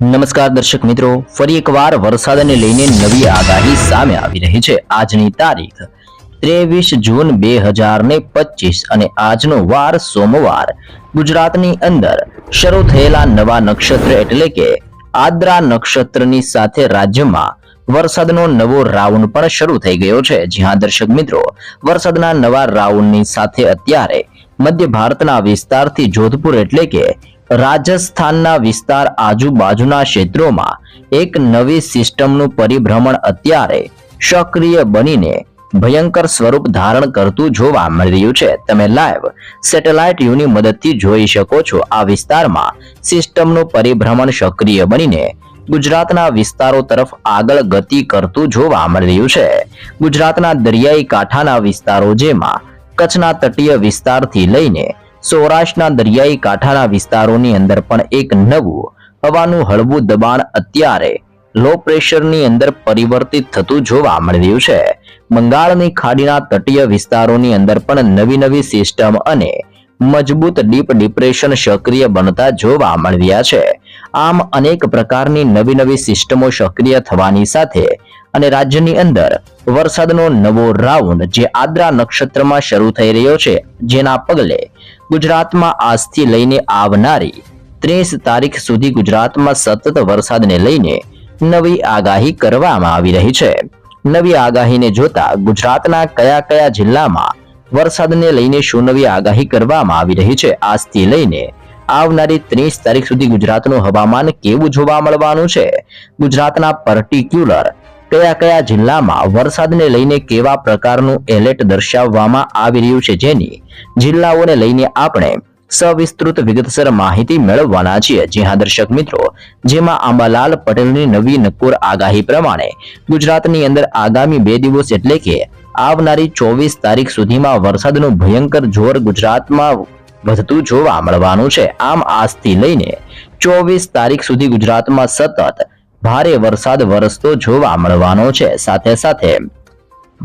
નમસ્કાર દર્શક મિત્રો, ફરી એકવાર વરસાદને લઈને નવી આગાહી સામે આવી રહી છે. આજની તારીખ ત્રેવીસ જૂન બે હજાર ને પચીસ અને આજનો વાર સોમવાર. ગુજરાતની અંદર શરૂ થયેલા નવા નક્ષત્ર એટલે કે આદ્રા નક્ષત્રની સાથે રાજ્યમાં વરસાદનો નવો રાઉન્ડ પણ શરૂ થઈ ગયો છે. જ્યાં દર્શક મિત્રો, વરસાદના નવા રાઉન્ડની સાથે અત્યારે મધ્ય ભારતના વિસ્તારથી જોધપુર એટલે કે રાજસ્થાનના વિસ્તાર આજુબાજુના ક્ષેત્રોમાં એક નવી સિસ્ટમનું પરિભ્રમણ અત્યારે સક્રિય બનીને ભયંકર સ્વરૂપ ધારણ કરતું જોવા મળી રહ્યું છે. તમે લાઈવ સેટેલાઇટ યુની મદદથી જોઈ શકો છો. આ વિસ્તારમાં સિસ્ટમનું પરિભ્રમણ સક્રિય બનીને ગુજરાતના વિસ્તારો તરફ આગળ ગતિ કરતું જોવા મળી રહ્યું છે. ગુજરાતના દરિયાઈ કાંઠાના વિસ્તારો જેમાં કચ્છના તટીય વિસ્તારથી લઈને સૌરાષ્ટ્રના દરિયાઈ કાંઠાના વિસ્તારોની અંદર પણ એક નવું હવાનું હળવું દબાણ અત્યારે લો પ્રેશરની અંદર પરિવર્તિત થતું જોવા મળ્યું છે. બંગાળની ખાડીના તટીય વિસ્તારોની અંદર પણ નવી નવી સિસ્ટમ અને મજબૂત ડીપ ડિપ્રેશન સક્રિય બનતા જોવા મળ્યા છે. આમ અનેક પ્રકારની નવી નવી સિસ્ટમો સક્રિય થવાની સાથે અને રાજ્યની અંદર વરસાદનો નવો રાઉન્ડ જે આદ્રા નક્ષત્રમાં શરૂ થઈ રહ્યો છે, જેના પગલે ગુજરાતમાં આજથી લઈને આવનારી ત્રીસ તારીખ સુધી ગુજરાતમાં સતત વરસાદને લઈને નવી આગાહી કરવામાં આવી રહી છે. નવી આગાહીને જોતા ગુજરાતના કયા કયા જિલ્લામાં વરસાદને લઈને શું નવી આગાહી કરવામાં આવી રહી છે, આજથી લઈને આવનારી ત્રીસ તારીખ સુધી ગુજરાતનું હવામાન કેવું જોવા મળવાનું છે? ગુજરાતના પર્ટિક્યુલર કયા કયા જિલ્લામાં વરસાદને લઈને કેવા પ્રકારનું એલર્ટ દર્શાવવામાં આવી રહ્યું છે જેની જિલ્લાઓને લઈને આપણે સવિસ્તૃત વિગતસર માહિતી મેળવવાના છીએ. જી હા, દર્શક મિત્રો, જેમાં આંબાલાલ પટેલની નવી નક્કોર આગાહી પ્રમાણે ગુજરાતની અંદર આગામી બે દિવસ એટલે કે આવનારી ચોવીસ તારીખ સુધીમાં વરસાદનું ભયંકર જોર ગુજરાતમાં વધતું જોવા મળવાનું છે. આમ આજથી લઈને ચોવીસ તારીખ સુધી ગુજરાતમાં સતત ભારે વરસાદ વરસતો જોવા મળવાનો છે. સાથે સાથે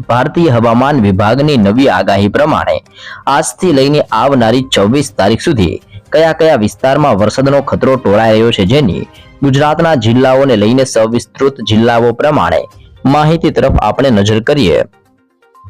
ભારતીય હવામાન વિભાગની નવી આગાહી પ્રમાણે આજથી લઈને આવનારી ચોવીસ તારીખ સુધી કયા કયા વિસ્તારમાં વરસાદનો ખતરો ટોળાઈ રહ્યો છે જેની ગુજરાતના જિલ્લાઓને લઈને સવિસ્તૃત જિલ્લાઓ પ્રમાણે માહિતી તરફ આપણે નજર કરીએ.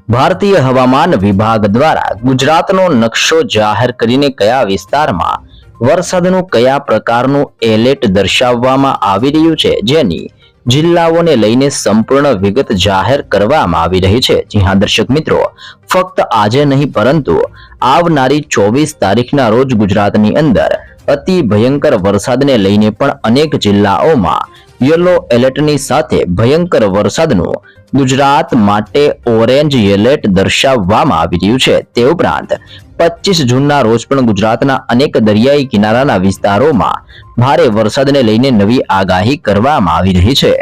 ભારતીય હવામાન વિભાગ દ્વારા ગુજરાતનો નકશો જાહેર કરીને કયા વિસ્તારમાં વરસાદનું કયા પ્રકારનું એલર્ટ દર્શાવવામાં આવી રહ્યું છે, જેની જિલ્લાઓને લઈને સંપૂર્ણ વિગત જાહેર કરવામાં આવી રહી છે. જી હા, દર્શક મિત્રો, ફક્ત આજે નહીં, પરંતુ આવનારી ચોવીસ તારીખના રોજ ગુજરાતની અંદર અતિ ભયંકર વરસાદને લઈને પણ અનેક જિલ્લાઓમાં યલો એલર્ટની સાથે ભયંકર વરસાદનું ગુજરાત માટે ઓરેન્જ એલર્ટ દર્શાવવામાં આવી રહ્યું છે. તે ઉપરાંત પચીસ જૂનના રોજ પણ ગુજરાતના અનેક દરિયાઈ કિનારાના વિસ્તારોમાં ભારે વરસાદને લઈને નવી આગાહી કરવામાં આવી રહી છે.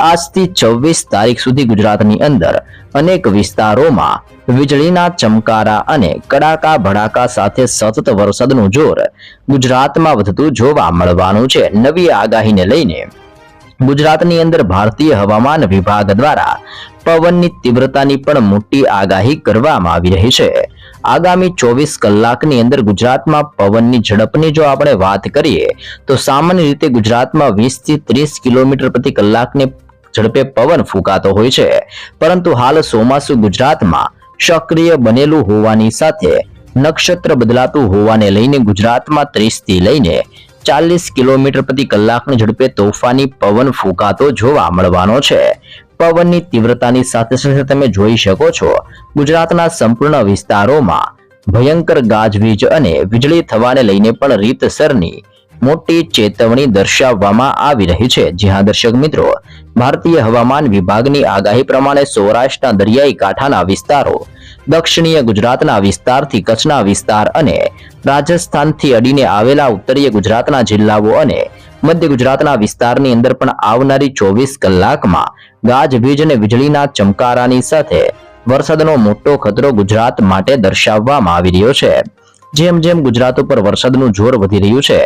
આજથી છવ્વીસ તારીખ સુધી ગુજરાતની અંદર અનેક વિસ્તારોમાં વીજળીના ચમકારા અને કડાકા ભડાકા સાથે સતત વરસાદનું જોર ગુજરાતમાં વધતું જોવા મળવાનું છે. નવી આગાહીને લઈને ગુજરાતની અંદર ભારતીય હવામાન વિભાગ દ્વારા પવનની તીવ્રતાની પણ મોટી આગાહી કરવામાં આવી રહી છે. આગામી ચોવીસ કલાકની અંદર ગુજરાતમાં પવનની ઝડપની જો આપણે વાત કરીએ, તો સામાન્ય રીતે ગુજરાતમાં વીસથી ત્રીસ કિલોમીટર પ્રતિ કલાકની ઝડપે પવન ફૂંકાતો હોય છે. પરંતુ હાલ ચોમાસુ ગુજરાતમાં સક્રિય બનેલું હોવાની સાથે નક્ષત્ર બદલાતું હોવાને લઈને ગુજરાતમાં ત્રીસથી લઈને ચાલીસ કિલોમીટર પ્રતિ કલાકની ઝડપે તોફાની પવન ફૂંકાતો જોવા મળવાનો છે. પવનની તીવ્રતાની સાથે સાથે તમે જોઈ શકો છો, ગુજરાતના સંપૂર્ણ વિસ્તારોમાં ભયંકર ગાજવીજ અને વીજળી થવાને લઈને પણ રીતસરની મોટી ચેતવણી દર્શાવવામાં આવી રહી છે. જ્યાં દર્શક મિત્રો, ભારતીય હવામાન વિભાગની આગાહી પ્રમાણે સૌરાષ્ટ્રના દરિયાઈ કાંઠાના વિસ્તારો, દક્ષિણીય ગુજરાતના વિસ્તારથી કચ્છના વિસ્તાર અને રાજસ્થાનથી અડીને આવેલા ઉત્તરીય ગુજરાતના જિલ્લાઓ અને મધ્ય ગુજરાતના વિસ્તારની અંદર પણ આવનારી ચોવીસ કલાકમાં ગાજવીજ અને વીજળીના ચમકારાની સાથે વરસાદનો મોટો ખતરો ગુજરાત માટે દર્શાવવામાં આવી રહ્યો છે. જેમ જેમ ગુજરાત ઉપર વરસાદનું જોર વધી રહ્યું છે,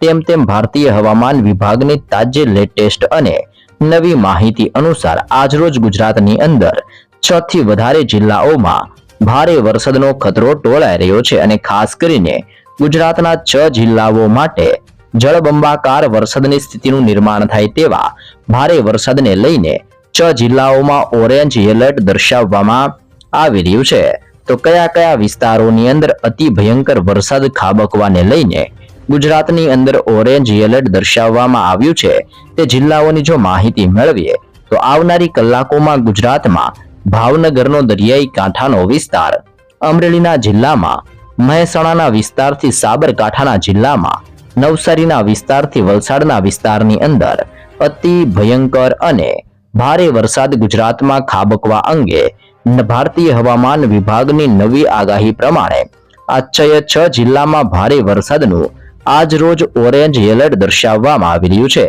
તેમ તેમ ભારતીય હવામાન વિભાગની તાજે લેટેસ્ટ અને નવી માહિતી અનુસાર આજરોજ ગુજરાતની અંદર છ થી વધારે જિલ્લાઓમાં ભારે વરસાદનો ખતરો ટોળાઈ રહ્યો છે અને ખાસ કરીને ગુજરાતના છ જિલ્લાઓ માટે જળબંબાકાર વરસાદની સ્થિતિનું નિર્માણ થાય તેવા ભારે વરસાદને લઈને છ જિલ્લાઓમાં ઓરેન્જ એલર્ટ દર્શાવવામાં આવી રહ્યું છે. તો કયા કયા વિસ્તારોની અંદર અતિ ભયંકર વરસાદ ખાબકવાને લઈને ગુજરાતની અંદર ઓરેન્જ એલર્ટ દર્શાવવામાં આવ્યું છે તે જિલ્લાઓની જો માહિતી મેળવીએ, તો આવનારી કલાકોમાં ગુજરાતમાં ભાવનગરનો દરિયાઈ કાંઠાનો વિસ્તાર, અમરેલીના જિલ્લામાં, મહેસાણાના વિસ્તારથી સાબરકાંઠાના જિલ્લામાં, નવસારીના વિસ્તારથી વલસાડના વિસ્તારની અંદર અતિ ભયંકર અને ભારે વરસાદ ગુજરાતમાં ખાબકવા અંગે ભારતીય હવામાન વિભાગની નવી આગાહી પ્રમાણે આશ્ચર્ય છ જિલ્લામાં ભારે વરસાદનું આજ રોજ ઓરેન્જ એલર્ટ દર્શાવવામાં આવી રહ્યું છે.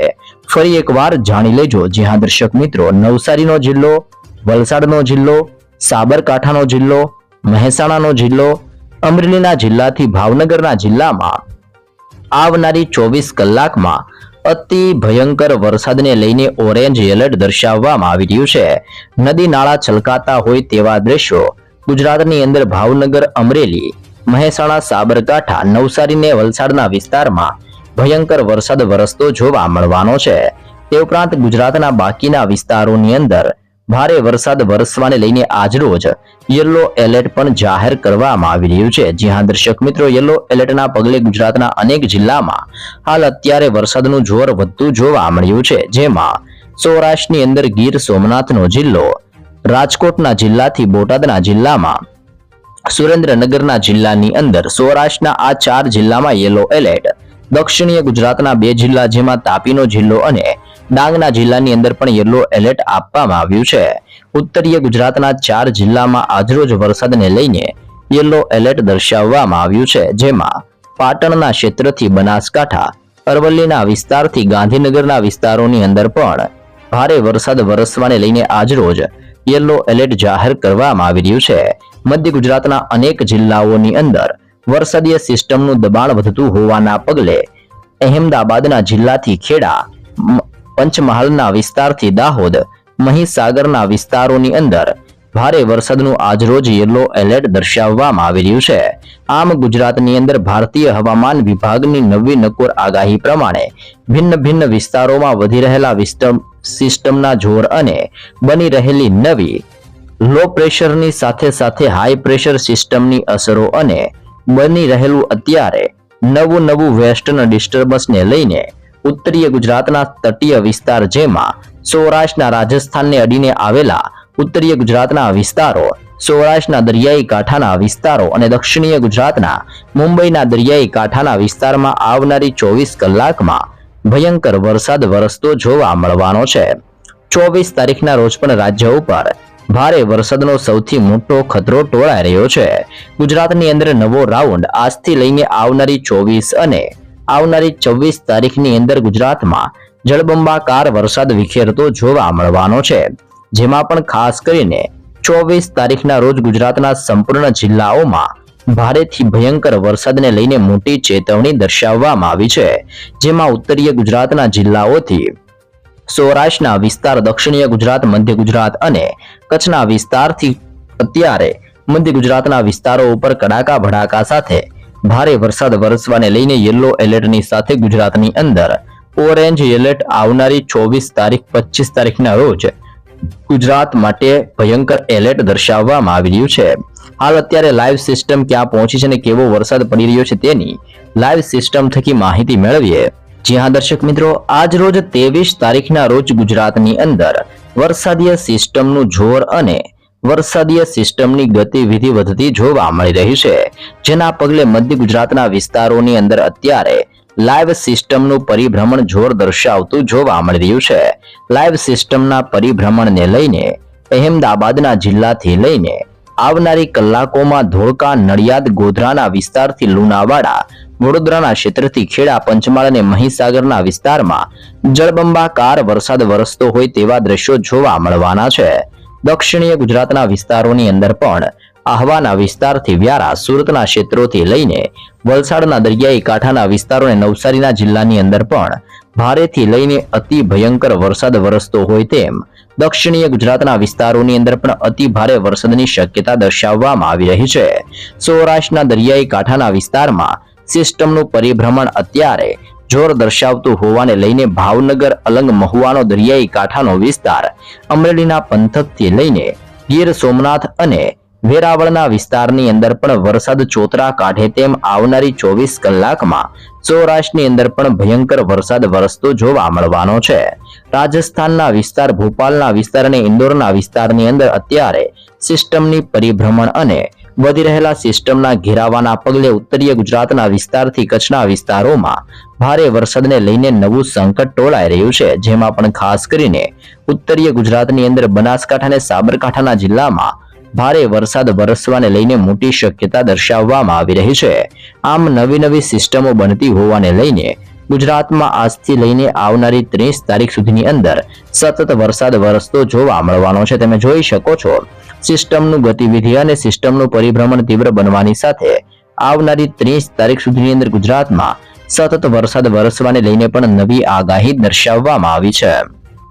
ફરી એકવાર જાણી લેજો જ્યાં દર્શક મિત્રો, નવસારીનો જિલ્લો, વલસાડનો જિલ્લો, સાબરકાંઠાનો જિલ્લો, મહેસાણાનો જિલ્લો, અમરેલીના જિલ્લાથી ભાવનગરના જિલ્લામાં આવનારી ચોવીસ કલાકમાં અતિ ભયંકર વરસાદને લઈને ઓરેન્જ એલર્ટ દર્શાવવામાં આવી રહ્યું છે. નદી નાળા છલકાતા હોય તેવા દ્રશ્યો ગુજરાતની અંદર ભાવનગર, અમરેલી, મહેસાણા, સાબરકાંઠા, નવસારી ને વલસાડના વિસ્તારમાં ભયંકર વરસાદ વરસતો જોવા મળવાનો છે. તે ઉપરાંત ગુજરાતના બાકીના વિસ્તારોની અંદર ભારે વરસાદ વરસવાને લઈને આજરોજ યલો એલર્ટ પણ જાહેર કરવામાં આવી રહ્યું છે. જ્યાં દર્શક મિત્રો, યલો એલર્ટના પગલે ગુજરાતના અનેક જિલ્લામાં હાલ અત્યારે વરસાદનું જોર વધતું જોવા મળ્યું છે. જેમાં સૌરાષ્ટ્રની અંદર ગીર સોમનાથનો જિલ્લો, રાજકોટના જિલ્લાથી બોટાદના જિલ્લામાં, સુરેન્દ્રનગરના જિલ્લાની અંદર સૌરાષ્ટ્રના આ ચાર જિલ્લામાં યલો એલર્ટ, દક્ષિણીય ગુજરાતના બે જિલ્લા જેમાં તાપીનો જિલ્લો અને ડાંગના જિલ્લાની અંદર પણ યલો એલર્ટ આપવામાં આવ્યું છે. ઉત્તરીય ગુજરાતના ચાર જિલ્લામાં આજરોજ વરસાદને લઈને યલો એલર્ટ દર્શાવવામાં આવ્યું છે, જેમાં પાટણના ક્ષેત્રથી બનાસકાંઠા, અરવલ્લીના વિસ્તારથી ગાંધીનગરના વિસ્તારોની અંદર પણ ભારે વરસાદ વરસવાને લઈને આજરોજ યલો એલર્ટ જાહેર કરવામાં આવી રહ્યું છે. મધ્ય ગુજરાતના અનેક જિલ્લાઓની અંદર વરસાદીય સિસ્ટમનું દબાણ વધતું હોવાના પગલે અહેમદાબાદના જિલ્લાથી ખેડા પંચમહાલના વિસ્તારથી દાહોદ, મહીસાગરના વિસ્તારોની અંદર ભારે વરસાદનું આજરોજ યલો એલર્ટ દર્શાવવામાં આવી રહ્યું છે. આમ ગુજરાતની અંદર ભારતીય હવામાન વિભાગની નવી નકોર આગાહી પ્રમાણે ભિન્ન ભિન્ન વિસ્તારોમાં વધી રહેલા સિસ્ટમના જોર અને બની રહેલી નવી લો પ્રેશરની સાથે સાથે હાઈ પ્રેશર સિસ્ટમની અસરો અને બની રહેલું અત્યારે નવું નવું વેસ્ટર્ન ડિસ્ટર્બન્સને લઈને ઉત્તરીય ગુજરાતના તટીય વિસ્તાર જેમાં સૌરાષ્ટ્રના રાજસ્થાનને અડીને આવેલા ઉત્તરીય ગુજરાતના વિસ્તારો, સૌરાષ્ટ્રના દરિયાઈ કાંઠાના વિસ્તારો અને દક્ષિણીય ગુજરાતના મુંબઈના દરિયાઈ કાંઠાના વિસ્તારમાં આવનારી ચોવીસ કલાકમાં ભયંકર વરસાદ વરસતો જોવા મળવાનો છે. ચોવીસ તારીખના રોજ પણ રાજ્ય ઉપર ભારે વરસાદનો સૌથી મોટો ખતરો ટોળાઈ રહ્યો છે. ગુજરાતની અંદર નવો રાઉન્ડ આજથી લઈને આવનારી ચોવીસ અને આવનારી છવ્વીસ તારીખની અંદર ગુજરાતમાં જળબંબાકાર વરસાદ વિખેરતો જોવા મળવાનો છે, જેમાં પણ ખાસ કરીને ચોવીસ તારીખના રોજ ગુજરાતના સંપૂર્ણ જિલ્લાઓમાં ભારેથી ભયંકર વરસાદને લઈને મોટી ચેતવણી દર્શાવવામાં આવી છે, જેમાં ઉત્તરીય ગુજરાતના જિલ્લાઓથી સૌરાષ્ટ્રના વિસ્તાર, દક્ષિણીય ગુજરાત, મધ્ય ગુજરાત અને કચ્છના વિસ્તારથી અત્યારે મધ્ય ગુજરાતના વિસ્તારો ઉપર કડાકા ભડાકા સાથે ભારે વરસાદ વરસવાને લઈને યલો એલર્ટની સાથે ગુજરાતની અંદર. ઓરેન્જ એલર્ટ આવનારી ચોવીસ તારીખ, પચીસ તારીખના રોજ ગુજરાત માટે ભયંકર એલર્ટ દર્શાવવામાં આવી રહ્યું છે. હાલ અત્યારે લાઈવ સિસ્ટમ ક્યાં પહોંચી છે અને કેવો વરસાદ પડી રહ્યો છે તેની લાઈવ સિસ્ટમ થકી માહિતી મેળવીએ. જ્યાં દર્શક મિત્રો, આજ રોજ ત્રેવીસ તારીખના રોજ ગુજરાતની અંદર વરસાદીય સિસ્ટમનું જોર અને વરસાદીય સિસ્ટમની ગતિવિધિ વધતી જોવા મળી રહી છે, જેના પગલે મધ્ય ગુજરાતના વિસ્તારોની અંદર અત્યારે લાઈવ સિસ્ટમનું પરિભ્રમણ જોર દર્શાવતું જોવા મળી રહ્યું છે. લાઈવ સિસ્ટમના પરિભ્રમણને લઈને અહેમદાબાદના જિલ્લાથી લઈને આવનારી કલાકોમાં ધોળકા, નડિયાદ, ગોધરાના વિસ્તારથી લુણાવાડા, વડોદરાના ક્ષેત્રથી ખેડા, પંચમહાલ અને મહીસાગરના વિસ્તારમાં જળબંબાકાર વરસાદ વરસતો હોય તેવા દ્રશ્યો જોવા મળવાના છે. દક્ષિણીય ગુજરાતના વિસ્તારોની અંદર પણ આહવાના વિસ્તારથી વ્યારા સુરતના ક્ષેત્રોથી લઈને વલસાડના દરિયાઈ કાંઠાના વિસ્તારો અને નવસારીના જિલ્લાની અંદર પણ ભારેથી લઈને અતિ ભયંકર વરસાદ વરસતો હોય તેમ દક્ષિણીય ગુજરાતના વિસ્તારોની અંદર પણ અતિ ભારે વરસાદની શક્યતા દર્શાવવામાં આવી રહી છે. સૌરાષ્ટ્રના દરિયાઈ કાંઠાના વિસ્તારમાં સિસ્ટમનું પરિભ્રમણ અત્યારે જોર દર્શાવતું હોવાને લઈને ભાવનગર અલંગ મહુવાનો દરિયાઈ કાંઠાનો વિસ્તાર અમરેલીના પંથકથી લઈને ગીર સોમનાથ અને વેરાવળના વિસ્તારની અંદર પણ વરસાદ ચોતરા કાઢે તેમ આવનારી ચોવીસ કલાકમાં સૌરાષ્ટ્રની અંદર પણ ભયંકર વરસાદ વરસતો જોવા મળવાનો છે. રાજસ્થાનના વિસ્તાર ભોપાલના વિસ્તાર અને ઇન્દોરના વિસ્તારની અંદર અત્યારે સિસ્ટમની પરિભ્રમણ અને વધી રહેલા સિસ્ટમના ઘેરાવાના પગલે ઉત્તરીય ગુજરાતના વિસ્તારથી કચ્છના વિસ્તારોમાં ભારે વરસાદને લઈને નવું સંકટ ટોળાઈ રહ્યું છે, જેમાં પણ ખાસ કરીને ઉત્તરીય ગુજરાતની અંદર બનાસકાંઠા અને સાબરકાંઠાના જિલ્લામાં ભારે વરસાદ વરસવાને લઈને મોટી શક્યતા દર્શાવવામાં આવી રહી છે. આમ નવી નવી સિસ્ટમો બનતી હોવાને લઈને ગુજરાતમાં આજથી લઈને આવનારી ત્રીસ તારીખ સુધીની અંદર સતત વરસાદ વરસતો જોવા મળવાનો છે. તમે જોઈ શકો છો સિસ્ટમનું ગતિવિધિ અને સિસ્ટમનું પરિભ્રમણ તીવ્ર બનવાની સાથે આવનારી ત્રીસ તારીખ સુધીની અંદર ગુજરાતમાં સતત વરસાદ વરસવાને લઈને પણ નવી આગાહી દર્શાવવામાં આવી છે.